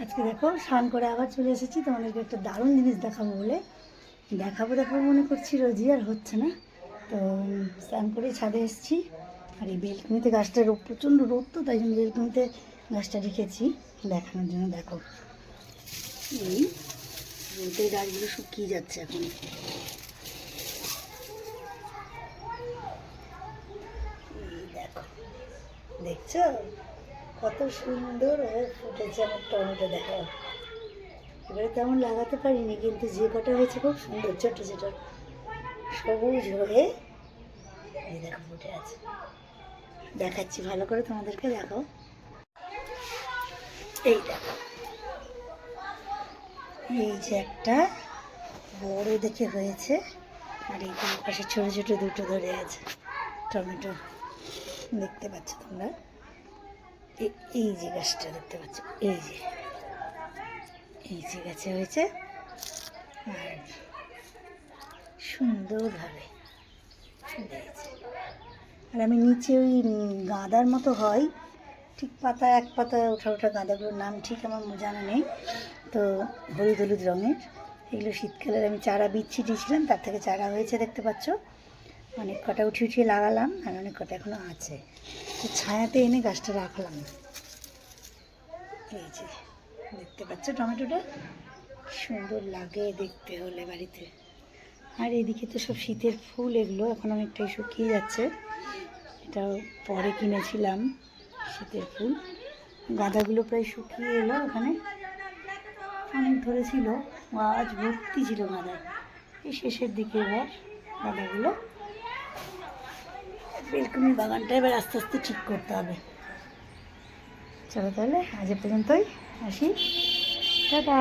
আজকে দেখো, স্নান করে আবার চলে এসেছি। তোমাদেরকে একটা দারুণ জিনিস দেখাবো বলে। দেখাবো দেখাবো মনে করছি রোজই, আর হচ্ছে না। তো, স্নান করে ছাদে এসেছি। আর এই বেলকুনিতে গাছটা রোদ, প্রচণ্ড রোদ তো, তাই জন্য বেলকুনিতে গাছটা রেখেছি দেখানোর জন্য। দেখো, এই রোদের গাছগুলো শুকিয়ে যাচ্ছে এখন? দেখো, দেখছ? কত সুন্দর ও ফুটেছে আমার টমেটো, দেখো। এবারে তেমন লাগাতে পারিনি, কিন্তু যে কটা হয়েছে খুব সুন্দর, ছোট ছোট। সবুজ হয়ে এই দেখো ফুটে আছে। দেখাচ্ছি ভালো করে তোমাদেরকে, দেখো। এই দেখো। এই যে একটা বড় দেখে হয়েছে, আর এই পাশে ছোট ছোট দুটো ধরে আছে টমেটো। দেখতে পাচ্ছ তোমরা? এই যে গাছটা দেখতে পাচ্ছ, এই যে। এই যে গাছে হয়েছে আর সুন্দরভাবে হয়েছে আর আমি নিচে ওই গাঁদার মতো হয়, ঠিক পাতা এক পাতা ওঠা ওঠা গাঁদাগুলোর নাম ঠিক আমার জানা নেই। তো হলুদ হলুদ রঙের, এগুলো শীতকালের আমি চারা বীজ ছিটিয়েছিলাম তার থেকে চারা হয়েছে দেখতে পাচ্ছ। অনেক কটা উঠিয়ে উঠিয়ে লাগালাম আর অনেক কটা এখনও আছে। তো ছায়াতে এনে গাছটা রাখলাম। এই যে, দেখতে পাচ্ছ টমেটোটা? সুন্দর লাগে দেখতে হলে বাড়িতে। আর এদিকে তো সব শীতের ফুল এগুলো, এখন অনেকটাই শুকিয়ে যাচ্ছে। এটাও পরে কিনেছিলাম শীতের ফুল। গাঁদাগুলো প্রায় শুকিয়ে এলো ওখানে। অনেক ধরেছিল, আজ ভর্তি ছিল গাঁদা এই শেষের দিকে এবার গাঁদাগুলো বেলকুনি বাগানটা এবার আস্তে আস্তে ঠিক করতে হবে। চলো তাহলে আজ পর্যন্তই আসি। টাটা।